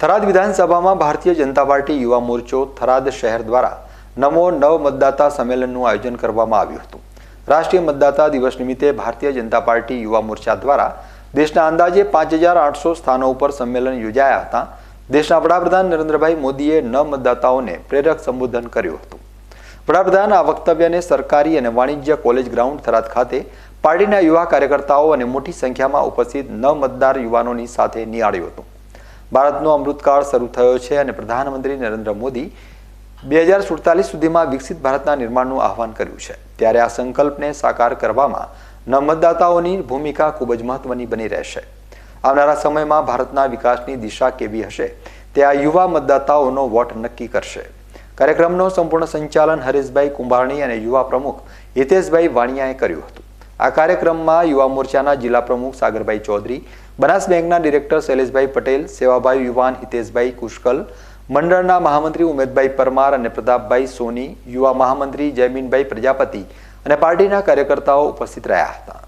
થરાદ વિધાનસભામાં ભારતીય જનતા પાર્ટી યુવા મોરચો થરાદ શહેર દ્વારા નમો નવ મતદાતા સંમેલનનું આયોજન કરવામાં આવ્યું હતું. રાષ્ટ્રીય મતદાતા દિવસ નિમિત્તે ભારતીય જનતા પાર્ટી યુવા મોરચા દ્વારા દેશના અંદાજે પાંચ હજાર આઠસો સ્થાનો ઉપર સંમેલન યોજાયા હતા. દેશના વડાપ્રધાન નરેન્દ્રભાઈ મોદીએ ન મતદાતાઓને પ્રેરક સંબોધન કર્યું હતું. વડાપ્રધાન આ વક્તવ્યને સરકારી અને વાણિજ્ય કોલેજ ગ્રાઉન્ડ થરાદ ખાતે પાર્ટીના યુવા કાર્યકર્તાઓ અને મોટી સંખ્યામાં ઉપસ્થિત ન મતદાર યુવાનોની સાથે નિહાળ્યું હતું. ભારતનો અમૃતકાળ શરૂ થયો છે અને પ્રધાનમંત્રી નરેન્દ્ર મોદી બે હજાર સુડતાલીસ સુધીમાં વિકસિત ભારતના નિર્માણનું આહવાન કર્યું છે. ત્યારે આ સંકલ્પને સાકાર કરવામાં મતદાતાઓની ભૂમિકા ખૂબ જ મહત્વની બની રહેશે. આવનારા સમયમાં ભારતના વિકાસની દિશા કેવી હશે તે આ યુવા મતદાતાઓનો વોટ નક્કી કરશે. કાર્યક્રમનો સંપૂર્ણ સંચાલન હરેશભાઈ કુંભારણી અને યુવા પ્રમુખ હિતેશભાઈ વાણિયાએ કર્યું હતું. આ કાર્યક્રમમાં યુવા મોરચાના જિલ્લા પ્રમુખ સાગરભાઈ ચૌધરી, બનાસ બેંકના ડિરેક્ટર શૈલેષભાઈ પટેલ સેવાભાઈ યુવાન હિતેશભાઈ કુશકલ, મંડળના મહામંત્રી ઉમેદભાઈ પરમાર અને પ્રતાપભાઈ સોની, યુવા મહામંત્રી જયમીનભાઈ પ્રજાપતિ અને પાર્ટીના કાર્યકર્તાઓ ઉપસ્થિત રહ્યા હતા.